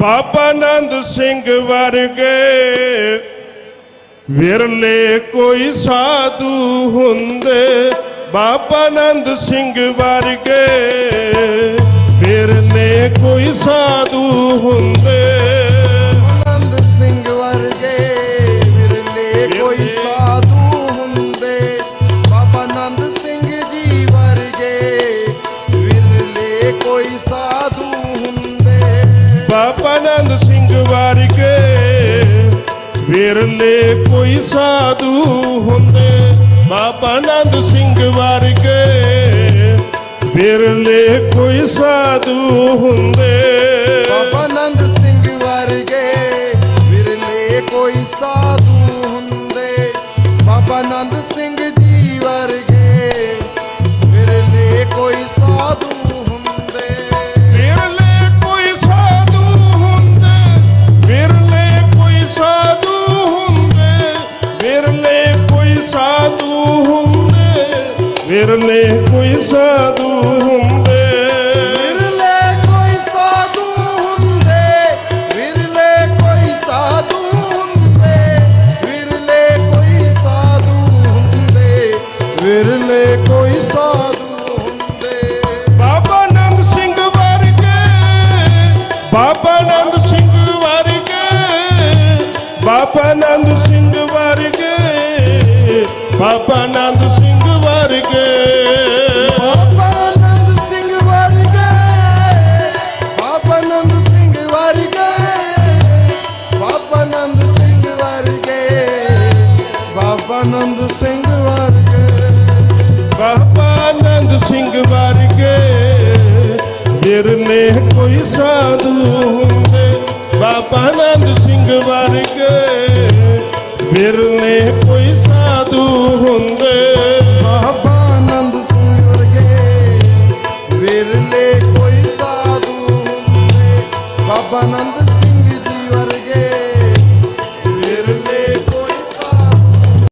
ਬਾਬਾ ਆਨੰਦ ਸਿੰਘ ਵਰਗੇ ਵਿਰਲੇ ਕੋਈ ਸਾਧੂ ਹੁੰਦੇ। ਬਾਬਾ ਆਨੰਦ ਸਿੰਘ ਵਰਗੇ ਵਿਰਲੇ ਕੋਈ ਸਾਧੂ ਹੁੰਦੇ। ਆਨੰਦ ਸਿੰਘ ਵਰਗੇ ਵਿਰਲੇ ਕੋਈ ਸਾਧੂ ਹੁੰਦੇ। ਬਾਬਾ ਆਨੰਦ ਸਿੰਘ ਜੀ ਵਰਗੇ ਵਿਰਲੇ ਕੋਈ ਸਾਧੂ ਬਾਬਾ ਆਨੰਦ ਸਿੰਘ ਵਰਗੇ। ਵਿਰਲੇ ਕੋਈ ਸਾਧੂ ਹੁੰਦੇ। ਬਾਬਾ ਆਨੰਦ ਸਿੰਘ ਵਰਗੇ। ਵਿਰਲੇ ਕੋਈ ਸਾਧੂ ਹੁੰਦੇ। ਬਾਬਾ ਆਨੰਦ ਸਿੰਘ ਵਰਗੇ, ਵਿਰਲੇ ਕੋਈ ਸਾਧੂ ਹੁੰਦੇ। ਬਾਬਾ ਆਨੰਦ ਸਿੰਘ ਵਿਰਲੇ ਕੋਈ ਸਾਧੂ ਹੁੰਦੇ। ਵਿਰਲੇ ਕੋਈ ਸਾਧੂ ਹੁੰਦੇ। ਵਿਰਲੇ ਕੋਈ ਸਾਧੂ ਹੁੰਦੇ। ਵਿਰਲੇ ਕੋਈ ਸਾਧੂ ਹੁੰਦੇ। ਵਿਰਲੇ ਕੋਈ ਸਾਧੂ ਹੁੰਦੇ। ਬਾਬਾ ਆਨੰਦ ਸਿੰਘ ਵਰਗੇ ਬਾਬਾ ਆਨੰਦ ਸਿੰਘ ਵਰਗੇ ਬਾਬਾ ਆਨੰਦ ਸਿੰਘ ਵਰਗੇ ਬਾਬਾ ਆਨੰਦ ਸਿੰਘ ਸਾਧੂ ਹੁੰਦੇ। ਬਾਬਾ ਆਨੰਦ ਸਿੰਘ ਵਰਗੇ। ਵਿਰਲੇ ਹੁੰਦੇ ਕੋਈ ਸਾਧੂ ਹੁੰਦੇ। ਬਾਬਾ ਨੰਦ